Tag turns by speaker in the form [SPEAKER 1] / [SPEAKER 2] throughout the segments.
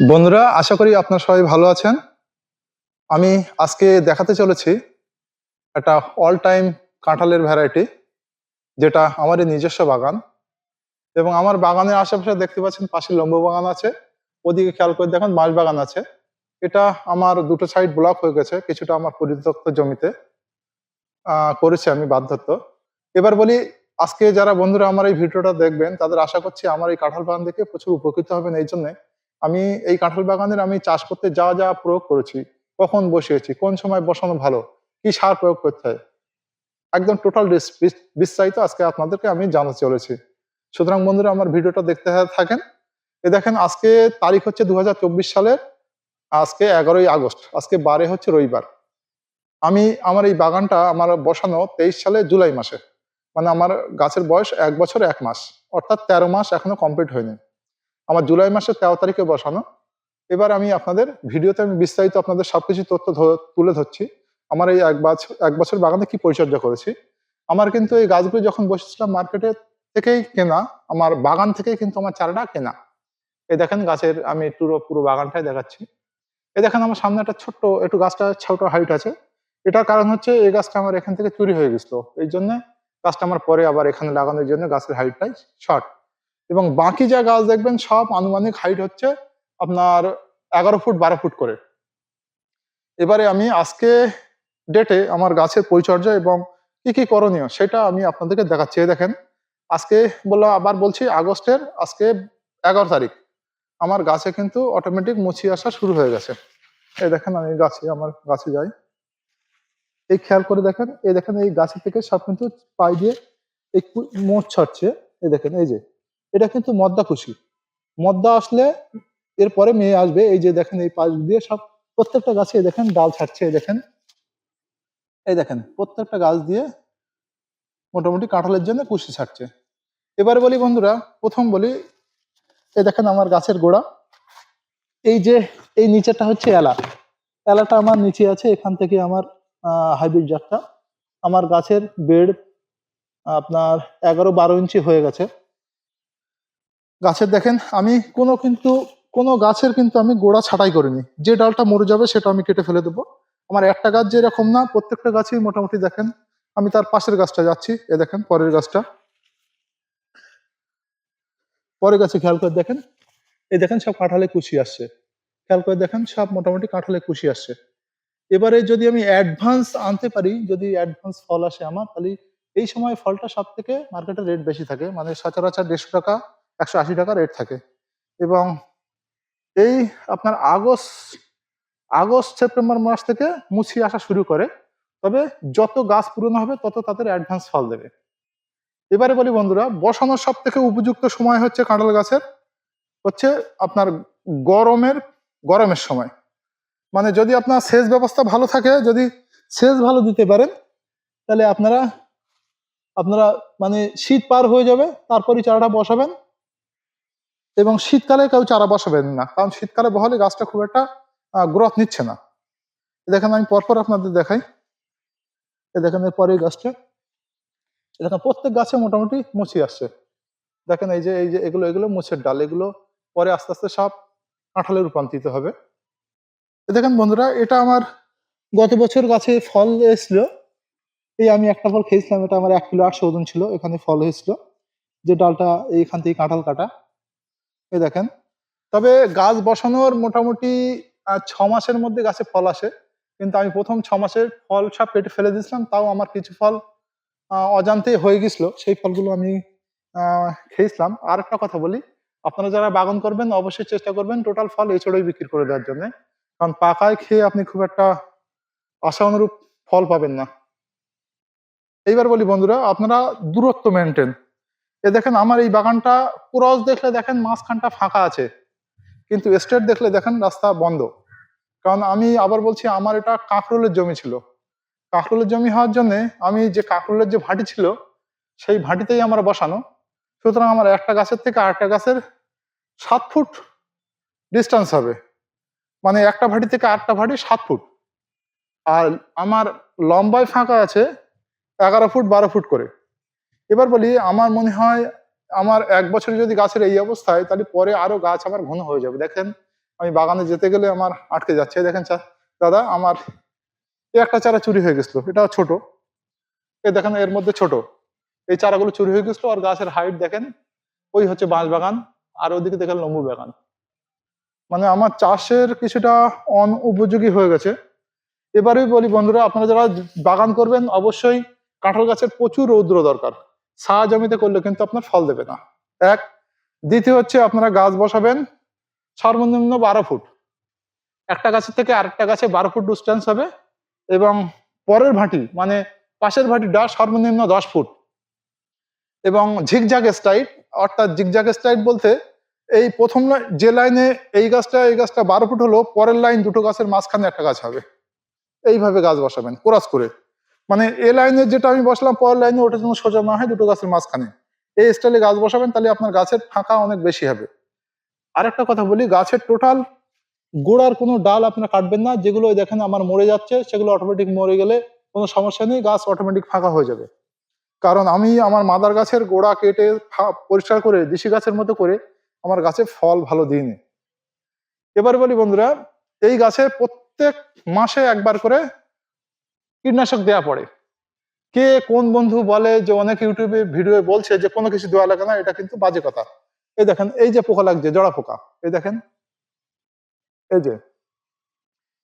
[SPEAKER 1] বন্ধুরা, আশা করি আপনারা সবাই ভালো আছেন। আমি আজকে দেখাতে চলেছি একটা অল টাইম কাঁঠালের ভ্যারাইটি যেটা আমারই নিজস্ব বাগান। এবং আমার বাগানের আশেপাশে দেখতে পাচ্ছেন পাশে লম্ব বাগান আছে, ওদিকে খেয়াল করে দেখেন বাঁশ বাগান আছে। এটা আমার দুটো সাইড ব্লক হয়ে গেছে, কিছুটা আমার পরিত্যক্ত জমিতে। করেছি আমি বাধ্যত এবার বলি, আজকে যারা বন্ধুরা আমার এই ভিডিওটা দেখবেন, তাদের আশা করছি আমার এই কাঁঠাল বাগান দেখে প্রচুর উপকৃত হবেন। এই জন্যে আমি এই কাঁঠাল বাগানের আমি চাষ করতে যা যা প্রয়োগ করেছি, কখন বসিয়েছি, কোন সময় বসানো ভালো, কি সার প্রয়োগ করতে হয়, একদম টোটাল বিস্তারিত আজকে আপনাদেরকে আমি জানাতে চলেছি। সুতরাং বন্ধুরা, আমার ভিডিওটা দেখতে থাকেন। এ দেখেন, আজকে তারিখ হচ্ছে দুহাজার চব্বিশ সালের, আজকে এগারোই আগস্ট, আজকে বারে হচ্ছে রবিবার। আমি, আমার এই বাগানটা আমার বসানো তেইশ সালে জুলাই মাসে মানে আমার গাছের বয়স এক বছর এক মাস, অর্থাৎ তেরো মাস এখনও কমপ্লিট হয়নি। আমার জুলাই মাসের তেরো তারিখে বসানো। এবার আমি আপনাদের ভিডিওতে আমি বিস্তারিত আপনাদের সবকিছু তথ্য তুলে ধরছি। আমার এই এক বছর এক বছর বাগানে কি পরিচর্যা করেছি। আমার কিন্তু এই গাছগুলো যখন বসেছিলাম মার্কেটে থেকেই কেনা, আমার বাগান থেকেই কিন্তু আমার চারাটা কেনা। এই দেখেন গাছের, আমি পুরো পুরো বাগানটাই দেখাচ্ছি। এই দেখেন আমার সামনে একটা ছোট্ট, একটু গাছটা ছোট হাইট আছে। এটার কারণ হচ্ছে এই গাছটা আমার এখান থেকে চুরি হয়ে গেছিল। এই জন্য গাছটা আমার পরে আবার এখানে লাগানোর জন্য গাছের হাইটটাই শর্ট এবং বাকি যা গাছ দেখবেন, সব আনুমানিক হাইট হচ্ছে আপনার এগারো ফুট, বারো ফুট করে। এবারে আমি আজকে ডেটে আমার গাছের পরিচর্যা এবং কি কি করণীয় সেটা আমি আপনাদেরকে দেখাচ্ছি। দেখেন, আজকে বললাম, আবার বলছি আগস্টের আজকে এগারো তারিখ। আমার গাছে কিন্তু অটোমেটিক মুছি আসা শুরু হয়ে গেছে। এই দেখেন, আমি গাছে, আমার গাছে যাই। এই খেয়াল করে দেখেন, এই দেখেন, এই গাছে থেকে সব কিন্তু পাই দিয়ে এই মোচ ছাড়ছে। এই দেখেন, এই যে। এটা কিন্তু মদ্দা খুশি। মদ্দা আসলে এরপরে মেয়ে আসবে, এই যে দেখেন এই পাশ দিয়ে সব প্রত্যেকটা গাছে দেখেন ডাল ছাড়ছে, এই দেখেন। এই দেখেন, প্রত্যেকটা গাছ দিয়ে মোটামুটি কাঁঠালের জন্য কুশি ছাড়ছে। এবারে বলি বন্ধুরা, প্রথম বলি, এই দেখেন আমার গাছের গোড়া। এই যে এই নিচেটা হচ্ছে এলা। এলাটা আমার নিচে আছে, এখান থেকে আমার হাইব্রিড জাতটা। আমার গাছের বেড আপনার এগারো বারো ইঞ্চি হয়ে গেছে। গাছের দেখেন, আমি কোনো কিন্তু, কোনো গাছের কিন্তু আমি গোড়া ছাঁটাই করিনি। যে ডালটা মরে যাবে সেটা আমি কেটে ফেলে দেবো। আমার একটা গাছ যেরকম না, প্রত্যেকটা গাছই মোটামুটি দেখেন, আমি তার পাশের গাছটা যাচ্ছি, এ দেখেন পরের গাছটা। পরের গাছে খেয়াল করে দেখেন এই দেখেন সব কাঁঠালে কুশি আসছে। খেয়াল করে দেখেন, সব মোটামুটি কাঁঠালে কুশি আসছে। এবারে যদি আমি অ্যাডভান্স আনতে পারি, যদি অ্যাডভান্স ফল আসে আমার, তাহলে এই সময় ফলটা সব থেকে মার্কেটে রেট বেশি থাকে। মানে সচরাচর দেড়শো টাকা একশো আশি টাকা রেট থাকে। এবং এই আপনার আগস্ট আগস্ট, সেপ্টেম্বর মাস থেকে মুছি আসা শুরু করে। তবে যত গাছ পুরনো হবে, তত তাদের অ্যাডভান্স ফল দেবে। এবারে বলি বন্ধুরা, বসানোর সব থেকে উপযুক্ত সময় হচ্ছে কাঁঠাল গাছের, হচ্ছে আপনার গরমের গরমের সময়। মানে যদি আপনার সেচ ব্যবস্থা ভালো থাকে, যদি সেচ ভালো দিতে পারেন, তাহলে আপনারা আপনারা মানে শীত পার হয়ে যাবে, তারপরই চারাটা বসাবেন। এবং শীতকালে কেউ চারা বসাবেন না। কারণ শীতকালে বহলে গাছটা খুব একটা গ্রোথ নিচ্ছে না। দেখেন আমি পরপর আপনাদের দেখাই। দেখেন এর পরে গাছটা। দেখেন প্রত্যেক গাছে মোটামুটি মুছি আসছে। দেখেন এই যে এই যে, এগুলো এগুলো মুছের ডাল। এগুলো পরে আস্তে আস্তে সব কাঁঠালে রূপান্তরিত হবে। দেখেন বন্ধুরা, এটা আমার গত বছর গাছে ফল এসেছিল। এই আমি একটা ফল খেয়েছিলাম, এটা আমার এক কিলো আটশো ওজন ছিল। এখানে ফল হয়েছিল। যে ডালটা এইখান থেকে কাঁঠাল কাটা। এই দেখেন। তবে গাছ বসানোর মোটামুটি ছ মাসের মধ্যে গাছে ফল আসে। কিন্তু আমি প্রথম ছ মাসের ফল সব কেটে ফেলে দিয়েছিলাম, তাও আমার কিছু ফল অজান্তেই হয়ে গেছিল। সেই ফলগুলো আমি খেয়েছিলাম। আর একটা কথা বলি, আপনারা যারা বাগান করবেন, অবশ্যই চেষ্টা করবেন টোটাল ফল এছাড়াই বিক্রি করে দেওয়ার জন্য। কারণ পাকায় খেয়ে আপনি খুব একটা আশা অনুরূপ ফল পাবেন না। এইবার বলি বন্ধুরা, আপনারা দূরত্ব মেনটেন এ দেখেন আমার এই বাগানটা ক্রস দেখলে দেখেন মাঝখানটা ফাঁকা আছে, কিন্তু স্ট্রেট দেখলে দেখেন রাস্তা বন্ধ। কারণ আমি আবার বলছি, আমার এটা কাঁকরোলের জমি ছিল। কাঁকরোলের জমি হওয়ার জন্য আমি যে কাঁকরোলের যে ভাটি ছিল, সেই ভাটিতেই আমার বসানো। সুতরাং আমার একটা গাছের থেকে আরেকটা গাছের সাত ফুট ডিস্টেন্স হবে। মানে একটা ভাটি থেকে আটটা ভাটি সাত ফুট। আর আমার লম্বায় ফাঁকা আছে এগারো ফুট বারো ফুট করে। এবার বলি, আমার মনে হয় আমার এক বছরে যদি গাছের এই অবস্থায়, তাহলে পরে আরও গাছ আমার ঘন হয়ে যাবে। দেখেন, আমি বাগানে যেতে গেলে আমার আটকে যাচ্ছে। দেখেন দাদা, আমার এই একটা চারা চুরি হয়ে গেছিল। এটা ছোট। এ দেখেন, এর মধ্যে ছোট। এই চারাগুলো চুরি হয়ে গেছিল, আর গাছের হাইট দেখেন, ওই হচ্ছে বাঁশ বাগান, আর ওদিকে দেখেন লম্বু বাগান। মানে আমার চাষের কিছুটা অনুপযোগী হয়ে গেছে। এবারেই বলি বন্ধুরা, আপনারা যারা বাগান করবেন, অবশ্যই কাঁঠাল গাছের প্রচুর রৌদ্র দরকার। ছা জমিতে করলে কিন্তু আপনার ফল দেবে না। এক, দ্বিতীয় হচ্ছে আপনারা গাছ বসাবেন, সর্বনিম্ন বারো ফুট। একটা গাছের থেকে আরেকটা গাছে বারো ফুট ডিস্টেন্স হবে এবং পরের ভাটি মানে পাশের ভাটিটা সর্বনিম্ন দশ ফুট। এবং ঝিকঝাক স্টাইট অর্থাৎ ঝিকঝাক স্টাইট বলতে এই প্রথম যে লাইনে এই গাছটা এই গাছটা বারো ফুট হলো, পরের লাইন দুটো গাছের মাঝখানে একটা গাছ হবে। এইভাবে গাছ বসাবেন, ক্রস করে। মানে এ লাইনে যেটা আমি বসলাম, পরের লাইনে ওটা যেন সোজা না হয়, দুটো গাছের মাঝখানে। এই স্টাইলে গাছ বসাবেন, তাহলে আপনার গাছের ফাঁকা অনেক বেশি হবে। আরেকটা কথা বলি, গাছের টোটাল গোড়ার কোনো ডাল আপনারা কাটবেন না, যেগুলো দেখেন আমার মরে যাচ্ছে, সেগুলো অটোমেটিক মরে গেলে কোনো সমস্যা নেই, গাছ অটোমেটিক ফাঁকা হয়ে যাবে। কারণ আমি আমার মাদার গাছের গোড়া কেটে পরিষ্কার করে, দেশি গাছের মতো করে আমার গাছে ফল ভালো দিইনি। এবার বলি বন্ধুরা, এই গাছে প্রত্যেক মাসে একবার করে কীটনাশক দেওয়া পড়ে। কে কোন বন্ধু বলে যে অনেক ইউটিউবে ভিডিও বলছে যে কোনো কিছু দেওয়া লাগে না, এটা কিন্তু বাজে কথা। এই দেখেন, এই যে পোকা লাগছে, জড়া পোকা, এই দেখেন, এই যে,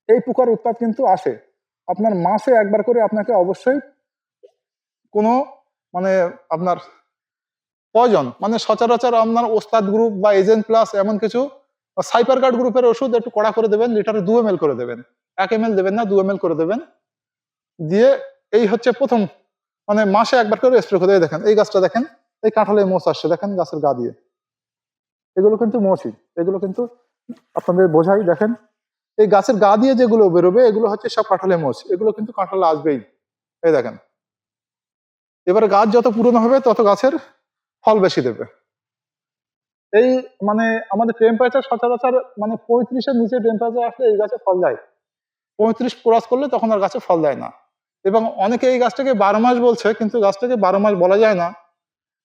[SPEAKER 1] এই পোকার উৎপাদ কিন্তু আসে। আপনার মাসে একবার করে আপনাকে অবশ্যই কোনো মানে আপনার প্রয়োজন মানে সচরাচর আপনার ওস্তাদ গ্রুপ বা এজেন্ট প্লাস এমন কিছু, সাইপার কার্ড গ্রুপের ওষুধ একটু কড়া করে দেবেন, লিটারে দু এম করে দেবেন। এক এম দেবেন না, দু এম করে দেবেন। দিয়ে এই হচ্ছে প্রথম মানে মাসে একবার করে স্প্রে করে দেখেন, এই গাছটা দেখেন, এই কাঁঠালে মোচ আসছে, দেখেন গাছের গা দিয়ে। এগুলো কিন্তু মোচই এগুলো কিন্তু আপনাদের বোঝাই, দেখেন, এই গাছের গা দিয়ে যেগুলো বেরোবে, এগুলো হচ্ছে সব কাঁঠালে মোচ এগুলো কিন্তু কাঁঠালে আসবেই, এই দেখেন। এবারে গাছ যত পুরনো হবে, তত গাছের ফল বেশি দেবে। এই মানে আমাদের টেম্পারেচার সচরাচর মানে পঁয়ত্রিশের নিচে টেম্পারেচার আসলে এই গাছে ফল দেয়। পঁয়ত্রিশ ক্রস করলে তখন আর গাছে ফল দেয় না। এবং অনেকে এই গাছটাকে বারো মাস বলছে, কিন্তু গাছটাকে বারো মাস বলা যায় না।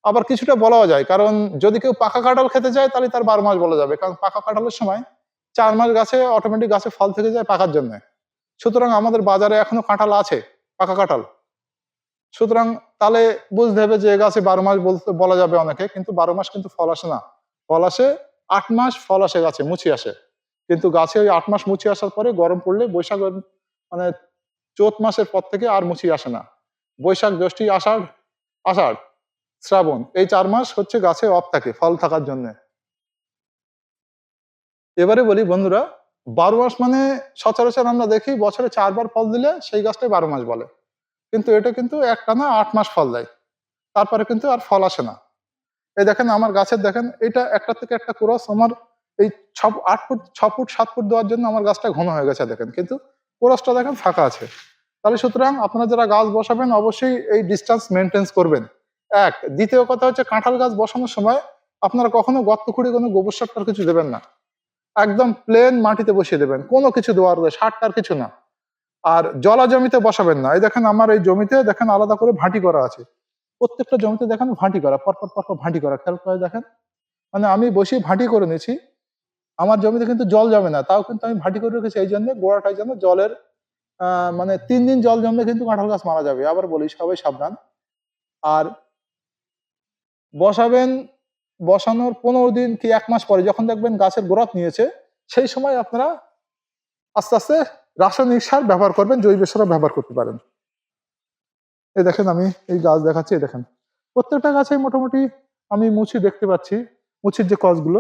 [SPEAKER 1] আবার কিছুটা বলাও যায়, কারণ যদি কেউ পাকা কাঁঠাল খেতে চায়, তাহলে তার বারো মাস বলা যাবে। কারণ পাকা কাঁঠালের সময় চার মাস গাছে অটোমেটিক গাছে ফল থেকে যায় পাকার জন্য। সুতরাং আমাদের বাজারে এখনও কাঁঠাল আছে, পাকা কাঁঠাল। সুতরাং তাহলে বুঝতে হবে যে গাছে বারো মাস বলতে বলা যাবে অনেকে, কিন্তু বারো মাস কিন্তু ফল আসে না। ফল আসে, আট মাস ফল আসে গাছে মুচি আসে। কিন্তু গাছে ওই আট মাস মুচি আসার পরে গরম পড়লে বৈশাখ মানে চৈত মাসের পর থেকে আর মুচি আসে না। বৈশাখ জ্যৈষ্ঠী, আষাঢ় আষাঢ়, শ্রাবণ, এই চার মাস হচ্ছে গাছে অফ থাকে ফল থাকার জন্য। এবারে বলি বন্ধুরা, বারো মাস মানে সচরাচর আমরা দেখি বছরে চারবার ফল দিলে সেই গাছটাই বারো মাস বলে। কিন্তু এটা কিন্তু একটা না আট মাস ফল দেয়। তারপরে কিন্তু আর ফল আসে না। এই দেখেন আমার গাছের দেখেন, এটা একটা থেকে একটা ক্রস আমার এই ছ আট ফুট, ছ ফুট, সাত ফুট দেওয়ার জন্য আমার গাছটা ঘন হয়ে গেছে দেখেন। কিন্তু ক্রসটা দেখেন ফাঁকা আছে। তাহলে সুতরাং আপনারা যারা গাছ বসাবেন, অবশ্যই এই ডিস্টেন্স মেনটেন্স করবেন। এক, দ্বিতীয় কথা হচ্ছে কাঁঠাল গাছ বসানোর সময় আপনারা কখনো গর্ত খুঁড়ে কোনো গোবর সার টার কিছু দেবেন না। একদম প্লেন মাটিতে বসিয়ে দেবেন। কোনো কিছু দেওয়ার সার টার কিছু না। আর জলা জমিতে বসাবেন না। এই দেখেন আমার এই জমিতে দেখেন আলাদা করে ভাঁটি করা আছে। প্রত্যেকটা জমিতে দেখেন ভাঁটি করা। পরপর পরপর ভাঁটি করা। খেয়াল করে দেখেন। মানে আমি বসে ভাঁটি করে নিয়েছি। আমার জমিতে কিন্তু জল জমে না, তাও কিন্তু আমি ভাটি করে রেখেছি এই জন্য গোড়াটাই যেন জলের মানে তিন দিন জল জমলে কিন্তু কাঁঠাল গাছ মারা যাবে, আবার বলি সবাই সাবধান। আর বসাবেন, বসানোর পনেরো দিন কি এক মাস পরে যখন দেখবেন গাছের গোড়াত নিয়েছে, সেই সময় আপনারা আস্তে আস্তে রাসায়নিক সার ব্যবহার করবেন, জৈব সার ব্যবহার করতে পারেন। এই দেখেন আমি এই গাছ দেখাচ্ছি, এই দেখেন। প্রত্যেকটা গাছে মোটামুটি আমি মুছি দেখতে পাচ্ছি মুচির যে কসগুলো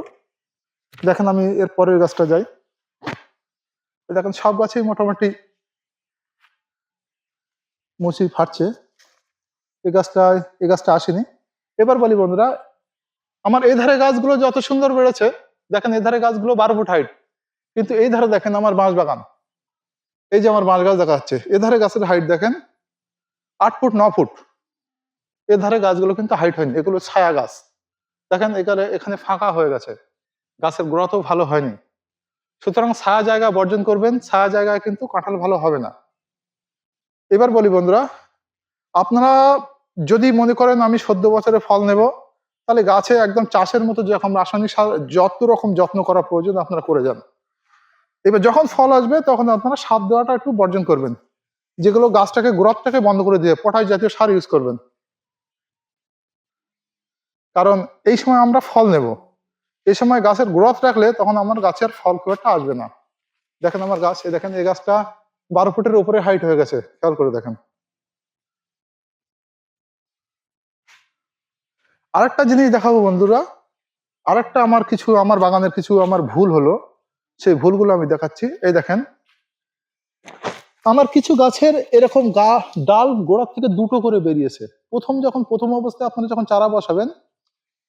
[SPEAKER 1] দেখেন আমি এর পরের গাছটা যাই। দেখেন সব গাছেই মোটামুটি মুচি ফাটছে। এই গাছটা এই গাছটা আসেনি। এবার বলি বন্ধুরা, আমার এই ধারে গাছগুলো যত সুন্দর বেড়েছে, দেখেন এই ধারে গাছগুলো বারো ফুট হাইট কিন্তু এই ধারে দেখেন আমার বাঁশ বাগান। এই যে আমার বাঁশ গাছ দেখা যাচ্ছে, এ ধারে গাছের হাইট দেখেন, আট ফুট, ন ফুট। এ ধারে গাছগুলো কিন্তু হাইট হয়নি, এগুলো ছায়া গাছ। দেখেন এখানে এখানে ফাঁকা হয়ে গেছে। গাছের গ্রোথও ভালো হয়নি। সুতরাং ছায়া জায়গা বর্জন করবেন, ছায়া জায়গায় কিন্তু কাঁঠাল ভালো হবে না। এবার বলি বন্ধুরা, আপনারা যদি মনে করেন আমি সদ্য বছরে ফল নেব, তাহলে গাছে একদম চাষের মতো যেরকম রাসায়নিক সার, যত রকম যত্ন করা প্রয়োজন আপনারা করে যান। এবার যখন ফল আসবে, তখন আপনারা সার দেওয়াটা একটু বর্জন করবেন। যেগুলো গাছটাকে, গ্রোথটাকে বন্ধ করে দিয়ে পটাশ জাতীয় সার ইউজ করবেন। কারণ এই সময় আমরা ফল নেব। এই সময় গাছের গ্রোথ রাখলে তখন আমার গাছের ফল খুব একটা আসবে না। দেখেন আমার গাছ, এই দেখেন এই গাছটা বারো ফুটের উপরে হাইট হয়ে গেছে, খেয়াল করে দেখেন। আরেকটা জিনিস দেখাবো বন্ধুরা, আরেকটা আমার কিছু, আমার বাগানের কিছু আমার ভুল হলো, সেই ভুলগুলো আমি দেখাচ্ছি। এই দেখেন, আমার কিছু গাছের এরকম গা, ডাল গোড়ার থেকে দুটো করে বেরিয়েছে। প্রথম যখন, প্রথম অবস্থায় আপনারা যখন চারা বসাবেন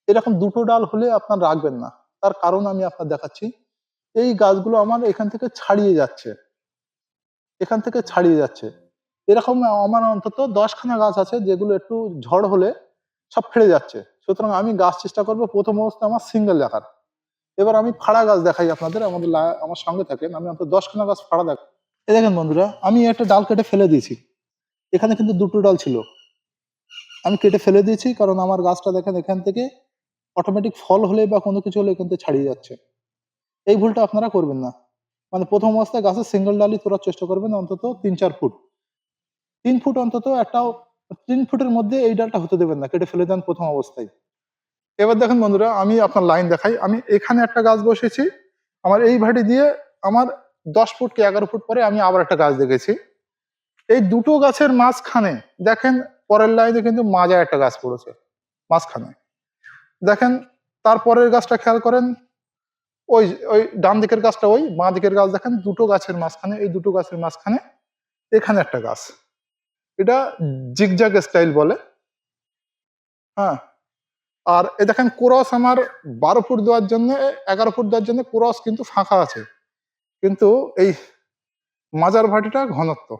[SPEAKER 1] এরকম দুটো ডাল হলে আপনার রাখবেন না। তার কারণ আমি আপনার দেখাচ্ছি। এই গাছগুলো আমার এখান থেকে ছাড়িয়ে যাচ্ছে। এখান থেকে ছাড়িয়ে যাচ্ছে। এরকম আমার অন্তত দশখানা গাছ আছে যেগুলো একটু ঝড় হলে সব ফেড়ে যাচ্ছে। সুতরাং আমি গাছ চেষ্টা করব প্রথম অবস্থায় আমার সিঙ্গেল দেখার এবার আমি ফাড়া গাছ দেখাই আপনাদের, আমাদের আমার সঙ্গে থাকেন। আমি অন্তত দশখানা গাছ ফাড়া দেখ এই দেখেন বন্ধুরা, আমি একটা ডাল কেটে ফেলে দিয়েছি। এখানে কিন্তু দুটো ডাল ছিল। আমি কেটে ফেলে দিয়েছি কারণ আমার গাছটা দেখেন এখান থেকে অটোমেটিক ফল হলে বা কোনো কিছু হলে থেকে ছাড়িয়ে যাচ্ছে। এই ভুলটা আপনারা করবেন না। মানে প্রথম অবস্থায় গাছের সিঙ্গেল ডালই তোলার চেষ্টা করবেন অন্তত তিন চার ফুট। তিন ফুট অন্তত একটাও, তিন ফুটের মধ্যে এই ডালটা হতে দেবেন না, কেটে ফেলে দেন প্রথম অবস্থায়। এবার দেখেন বন্ধুরা, আমি আপনার লাইন দেখাই। আমি এখানে একটা গাছ বসেছি। আমার এই ভাটি দিয়ে আমার দশ ফুট কি এগারো ফুট পরে আমি আবার একটা গাছ দেখেছি। এই দুটো গাছের মাঝখানে, দেখেন পরের লাইনে কিন্তু মাজা একটা গাছ পড়েছে, মাঝখানে। দেখেন, তারপরের গাছটা খেয়াল করেন, ওই ওই ডান দিকের গাছটা ওই, বাঁ দিকের গাছ দেখেন, দুটো গাছের মাঝখানে, এই দুটো গাছের মাঝখানে এখানে একটা গাছ। এটা জিগজাগ স্টাইল বলে। হ্যাঁ। আর এ দেখেন, ক্রস আমার বারো ফুট দেওয়ার জন্য, এগারো ফুট দেওয়ার জন্য ক্রস কিন্তু ফাঁকা আছে। কিন্তু এই মাজার ভাটিটা ঘনত্ব।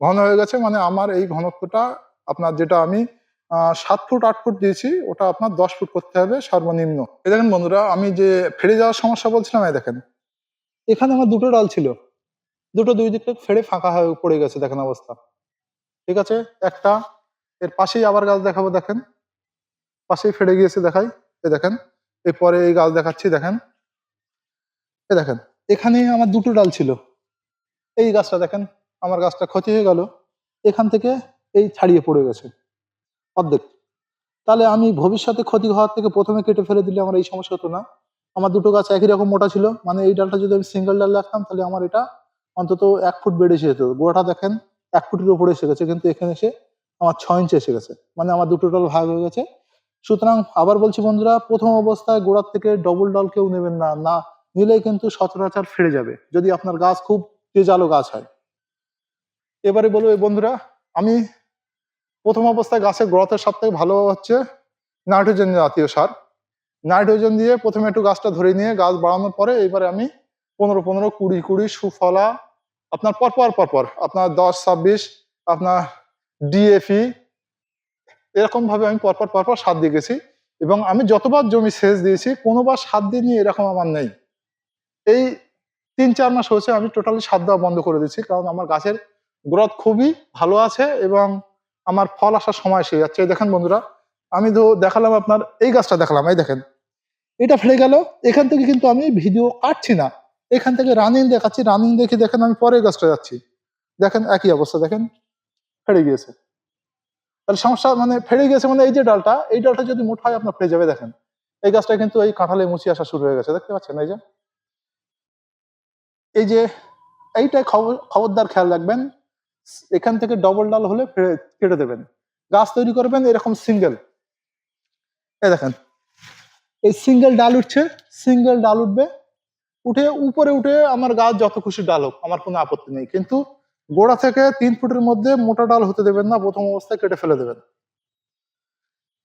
[SPEAKER 1] ঘন হয়ে গেছে মানে আমার এই ঘনত্বটা, আপনার যেটা আমি সাত ফুট, আট ফুট দিয়েছি। ওটা আপনার দশ ফুট করতে হবে সর্বনিম্ন। এই দেখেন বন্ধুরা, আমি যে ফেড়ে যাওয়ার সমস্যা বলছিলাম, এই দেখেন। এখানে আমার দুটো ডাল ছিল। দুটো দুই দিক থেকে ফেড়ে ফাঁকা হয়ে পড়ে গেছে, দেখেন অবস্থা। ঠিক আছে? একটা, এর পাশেই আবার গাছ দেখাবো, দেখেন। পাশেই ফেড়ে গিয়েছে, দেখাই। এ দেখেন, এরপরে এই গাছ দেখাচ্ছি, দেখেন। এ দেখেন, এখানে আমার দুটো ডাল ছিল। এই গাছটা, দেখেন, আমার গাছটা ক্ষতি হয়ে গেল। এখান থেকে এই ছাড়িয়ে পড়ে গেছে। অর্ধেক। তাহলে আমি ভবিষ্যতে ক্ষতি হওয়ার থেকে প্রথমে কেটে ফেলে দিলে আমার এই সমস্যা হতো না। আমার দুটো গাছ একই রকম মোটা ছিল। মানে এই ডালটা যদি আমি সিঙ্গেল ডাল রাখতাম, তাহলে আমার এটা অন্তত এক ফুট বেড়ে এসে যেত। গোড়াটা দেখেন, এক ফুটের উপরে এসে গেছে, কিন্তু এখানে এসে আমার ছয় ইঞ্চি এসে গেছে। মানে আমার দুটো ডাল ভাগ হয়ে গেছে। সুতরাং আবার বলছি বন্ধুরা, প্রথম অবস্থায় গোড়ার থেকে ডবল ডাল কেউ নেবেন না। না নিলে কিন্তু সচরাচর ফিরে যাবে। যদি আপনার গাছ খুব তেজালো গাছ হয়। এবারে বলব বন্ধুরা, আমি প্রথম অবস্থায় গাছের গ্রথের সব থেকে ভালো হচ্ছে নাইট্রোজেন জাতীয় সার। নাইট্রোজেন দিয়ে প্রথমে একটু গাছটা ধরে নিয়ে গাছ বাড়ানোর পরে এবারে আমি পনেরো পনেরো, কুড়ি কুড়ি, সুফলা, আপনার পরপর পরপর, আপনার দশ, ছাব্বিশ, আপনার ডিএফি এরকম ভাবে আমি পরপর পরপর সার দিয়ে গেছি। এবং আমি যতবার জমি সেচ দিয়েছি, কোনোবার সাত সার নিয়ে এরকম আমার নেই। এই তিন চার মাস হয়েছে আমি টোটালি সার দেওয়া বন্ধ করে দিয়েছি, কারণ আমার গাছের গ্রোথ খুবই ভালো আছে এবং আমার ফল আসার সময় এসে যাচ্ছে। দেখেন বন্ধুরা, আমি তো দেখালাম আপনার, এই গাছটা দেখালাম, এই দেখেন। এটা ফেলে গেল, এখান থেকে কিন্তু আমি ভিডিও কাটছি না। এখান থেকে রানিং দেখাচ্ছি রানিং দেখে দেখেন আমি পরের গাছটা যাচ্ছি। দেখেন একই অবস্থা, দেখেন ফেড়ে গিয়েছে। তাহলে সমস্যা মানে ফেড়ে গিয়েছে মানে এই যে ডালটা, এই ডালটা যদি মোটা হয় আপনার ফেড়ে যাবে, দেখেন। এই গাছটা কিন্তু এই কাঁঠালে মুচি আসা শুরু হয়ে গেছে, দেখতে পাচ্ছেন এই যে? এই যে, এইটাই খবর, খবরদার খেয়াল রাখবেন। এখান থেকে ডবল ডাল হলে কেটে দেবেন। গাছ তৈরি করবেন, এরকম সিঙ্গেল এই দেখেন, এই সিঙ্গেল ডাল উঠছে সিঙ্গেল ডাল উঠবে। উঠে উপরে উঠে আমার গাছ যত খুশি ডাল হোক, আমার কোনো আপত্তি নেই। কিন্তু গোড়া থেকে তিন ফুটের মধ্যে মোটা ডাল হতে দেবেন না, প্রথম অবস্থায় কেটে ফেলে দেবেন।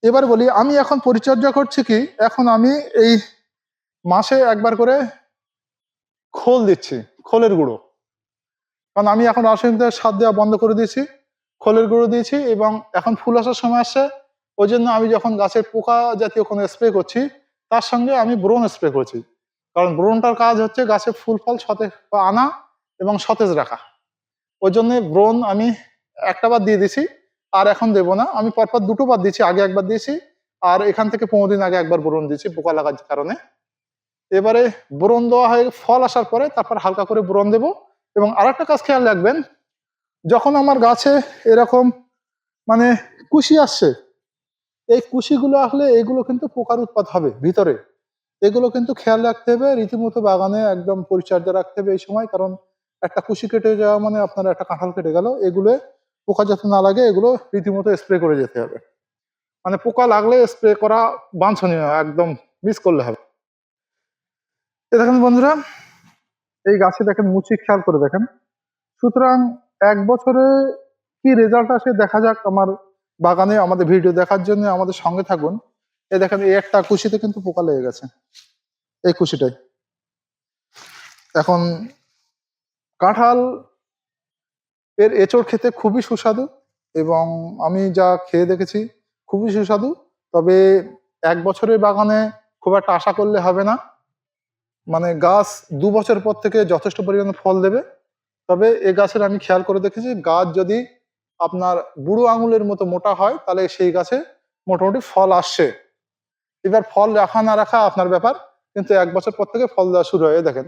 [SPEAKER 1] এবার বলি, আমি এখন পরিচর্যা করছি কি, এখন আমি এই মাসে একবার করে খোল দিচ্ছি, খোলের গুঁড়ো। কারণ আমি এখন রাসায়নিক সার দেওয়া বন্ধ করে দিয়েছি, খোলের গুঁড়ো দিয়েছি এবং এখন ফুল আসার সময় আসছে। ওই জন্য আমি যখন গাছের পোকা জাতীয় কোনো স্প্রে করছি, তার সঙ্গে আমি ব্রোন স্প্রে করছি। কারণ ব্রোনটার কাজ হচ্ছে গাছে ফুল, ফল সতেজ আনা এবং সতেজ রাখা। ওই জন্য ব্রোন আমি একটা বার দিয়ে দিছি আর এখন দেবো না। আমি পরপর দুটো বার দিয়েছি, আগে একবার দিয়েছি, আর এখান থেকে পনেরো দিন আগে একবার ব্রোন দিয়েছি পোকা লাগার কারণে। এবারে বোরন দেওয়া হয়ে, ফল আসার পরে তারপর হালকা করে বোরন দেব। এবং আরেকটা কাজ খেয়াল রাখবেন, যখন আমার গাছে এরকম মানে কুশি আসছে, এই কুশিগুলো আসলে এগুলো কিন্তু পোকার উৎপাদ হবে ভিতরে। এগুলো কিন্তু খেয়াল রাখতে হবে, রীতিমতো বাগানে একদম পরিচর্যা রাখতে হবে এই সময়, কারণ একটা কুশি কেটে যাওয়া মানে আপনার একটা কাঁঠাল কেটে গেল, এগুলো পোকা যাতে না লাগে এগুলো রীতিমতো স্প্রে করে যেতে হবে। মানে পোকা লাগলে স্প্রে করা বাঞ্ছনীয়, একদম মিস করলে হবে। দেখেন বন্ধুরা এই গাছে দেখেন, মুচি খেয়াল করে দেখেন। সুতরাং এক বছরে কি রেজাল্ট আসে দেখা যাক আমার বাগানে, আমাদের ভিডিও দেখার জন্য আমাদের সঙ্গে থাকুন। এই দেখেন, এই একটা কুশিতে কিন্তু পোকা লেগে গেছে। এই কুশিটাই। এখন কাঁঠাল এর এঁচড় খেতে খুবই সুস্বাদু এবং আমি যা খেয়ে দেখেছি খুবই সুস্বাদু। তবে এক বছরের বাগানে খুব একটা আশা করলে হবে না। মানে গাছ দু বছর পর থেকে যথেষ্ট পরিমাণে ফল দেবে। তবে এ গাছের আমি খেয়াল করে দেখেছি, গাছ যদি আপনার বুড়ো আঙুলের মতো মোটা হয়, তাহলে সেই গাছে মোটামুটি ফল আসছে। এবার ফল রাখা না রাখা আপনার ব্যাপার, কিন্তু এক বছর পর থেকে ফল দেওয়া শুরু হয়। দেখেন,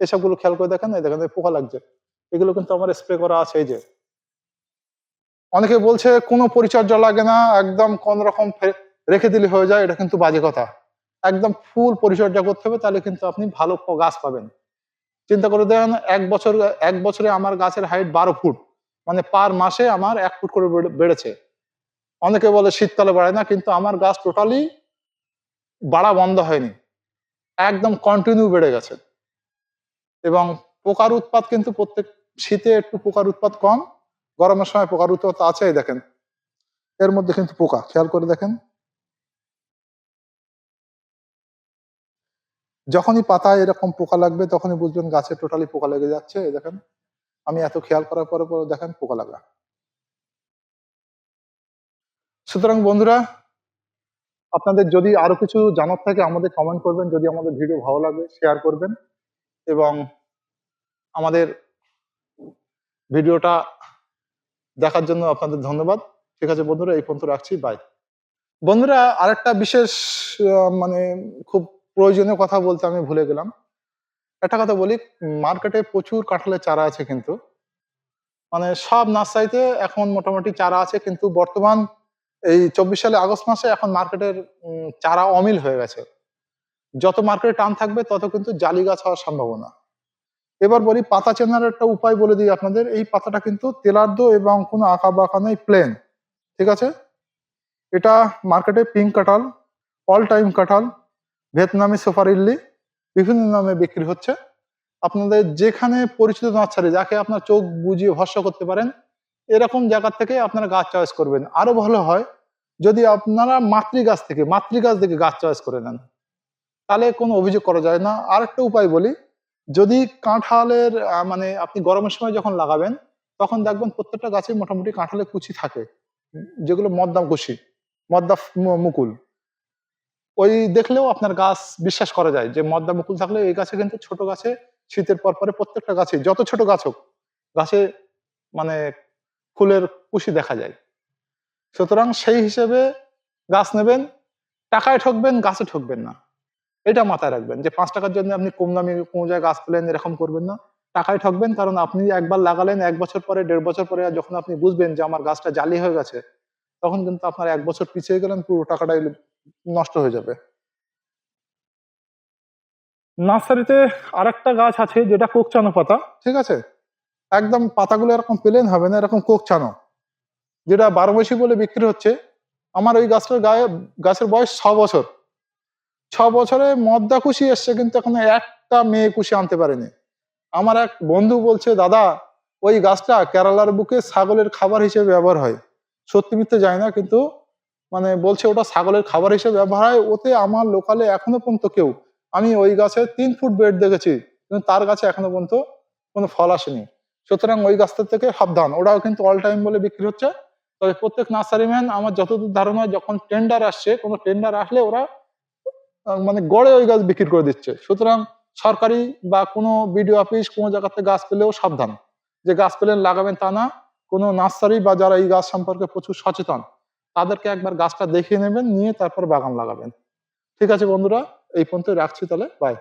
[SPEAKER 1] এসবগুলো খেয়াল করে দেখেন, এই দেখেন পোকা লাগছে। এগুলো কিন্তু আমার স্প্রে করা আছে, এই যে। অনেকে বলছে কোনো পরিচর্যা লাগে না, একদম কোন রকম রেখে দিলে হয়ে যায়, এটা কিন্তু বাজে কথা। একদম ফুল পরিচর্যা করতে হবে, তাহলে কিন্তু আপনি ভালো গাছ পাবেন। চিন্তা করে দেখেন, এক বছর, এক বছরে আমার গাছের হাইট বারো ফুট মানে পার মাসে আমার এক ফুট করে বেড়েছে। অনেকে বলে শীতকালে বাড়ে না, কিন্তু আমার গাছ টোটালি বাড়া বন্ধ হয়নি। একদম কন্টিনিউ বেড়ে গেছে। এবং পোকার উৎপাত কিন্তু প্রত্যেক শীতে একটু পোকার উৎপাত কম, গরমের সময় পোকার উৎপাত আছে এই দেখেন। এর মধ্যে কিন্তু পোকা, খেয়াল করে দেখেন। যখনই পাতায় এরকম পোকা লাগবে, তখনই বুঝবেন গাছে টোটালি পোকা লেগে যাচ্ছে। দেখেন, আমি এত খেয়াল করার পরে পরে দেখেন পোকা লাগা। সুতরাং বন্ধুরা, আপনাদের যদি আরও কিছু জানার থাকে, আমাদের কমেন্ট করবেন। যদি আমাদের ভিডিও ভালো লাগে শেয়ার করবেন। এবং আমাদের ভিডিওটা দেখার জন্য আপনাদের ধন্যবাদ। ঠিক আছে বন্ধুরা, এই পর্যন্ত রাখছি। বাই বন্ধুরা, আরেকটা বিশেষ মানে খুব প্রয়োজনীয় কথা বলতে আমি ভুলে গেলাম। একটা কথা বলি মার্কেটে প্রচুর কাঁঠালের চারা আছে কিন্তু। মানে সব নার্সারিতে এখন মোটামুটি চারা আছে কিন্তু বর্তমান এই চব্বিশ সালে আগস্ট মাসে এখন মার্কেটের চারা অমিল হয়ে গেছে। যত মার্কেটে টান থাকবে, তত কিন্তু জালি গাছ হওয়ার সম্ভাবনা। এবার বলি, পাতা চেনার একটা উপায় বলে দিই আপনাদের। এই পাতাটা কিন্তু তেলার্ধ এবং কোনো আঁকা বাঁকা নেই প্লেন ঠিক আছে? এটা মার্কেটে পিঙ্ক কাঁঠাল অল টাইম কাঁঠাল। ভিয়েতনামি ইডলি বিভিন্ন নামে বিক্রি হচ্ছে। আপনাদের যেখানে পরিচিত নার্সারি যাকে আপনার চোখ বুঝিয়ে ভরসা করতে পারেন, এরকম জায়গা থেকে আপনারা গাছ চয়েস করবেন। আরও ভালো হয় যদি আপনারা মাতৃ গাছ থেকে মাতৃ গাছ থেকে গাছ চয়েস করে নেন। তাহলে কোনো অভিযোগ করা যায় না। আর একটা উপায় বলি, যদি কাঁঠালের মানে আপনি গরমের সময় যখন লাগাবেন, তখন দেখবেন প্রত্যেকটা গাছে মোটামুটি কাঁঠালের কুচি থাকে। যেগুলো মদ্দাম কুচি, মদ্দা মুকুল। ওই দেখলেও আপনার গাছ বিশ্বাস করা যায় যে মদ্দা মুকুল থাকলে এই গাছে কিন্তু ছোট গাছে শীতের পর পরে প্রত্যেকটা গাছে যত ছোট গাছ হোক, গাছে মানে ফুলের কুশি দেখা যায়। সুতরাং সেই হিসেবে গাছ নেবেন, টাকায় ঠকবেন, গাছে ঠকবেন না। এটা মাথায় রাখবেন যে পাঁচ টাকার জন্য আপনি কম দামি কোনো জায়গায় গাছ পেলেন, এরকম করবেন না। টাকায় ঠকবেন, কারণ আপনি একবার লাগালেন, এক বছর পরে, দেড় বছর পরে যখন আপনি বুঝবেন যে আমার গাছটা জালি হয়ে গেছে, তখন কিন্তু আপনার এক বছর পিছিয়ে গেলেন, পুরো টাকাটাই নষ্ট হয়ে যাবে। নার্সারিতে আরেকটা গাছ আছে যেটা কোকচানো পাতা। ঠিক আছে? একদম পাতাগুলো এরকম প্লেন হবে না এরকম কোকচানো যেটা বারো মাসি বলে বিক্রি হচ্ছে। আমার ওই গাছটার গায়ে গাছের বয়স ছ বছর। ছ বছরে মদ্দা কুশি এসছে কিন্তু এখনও একটা মেয়ে কুশি আনতে পারেনি। আমার এক বন্ধু বলছে দাদা ওই গাছটা কেরালার বুকে ছাগলের খাবার হিসেবে ব্যবহার হয়। সত্যি মিথ্যে যায় না কিন্তু মানে বলছে ওটা ছাগলের খাবার হিসেবে ব্যবহার হয়। ওতে আমার লোকালে এখনও পর্যন্ত কেউ, আমি ওই গাছে তিন ফুট বেড দেখেছি, কিন্তু তার গাছে এখনও পর্যন্ত কোনো ফল আসেনি। সুতরাং ওই গাছটা থেকে সাবধান। ওটাও কিন্তু অল টাইম বলে বিক্রি হচ্ছে। তবে প্রত্যেক নার্সারি ম্যান আমার যতদূর ধারণা, যখন টেন্ডার আসছে, কোনো টেন্ডার আসলে ওরা মানে গড়ে ওই গাছ বিক্রি করে দিচ্ছে। সুতরাং সরকারি বা কোনো বিডিও অফিস কোনো জায়গাতে গাছ পেলেও সাবধান। যে গাছ পেলেন লাগাবেন তা না। কোনো নার্সারি বা যারা এই গাছ সম্পর্কে প্রচুর সচেতন তাদেরকে একবার গাছটা দেখিয়ে নেবেন, নিয়ে তারপর বাগান লাগাবেন। ঠিক আছে বন্ধুরা, এই পর্যন্ত রাখছি তাহলে বাই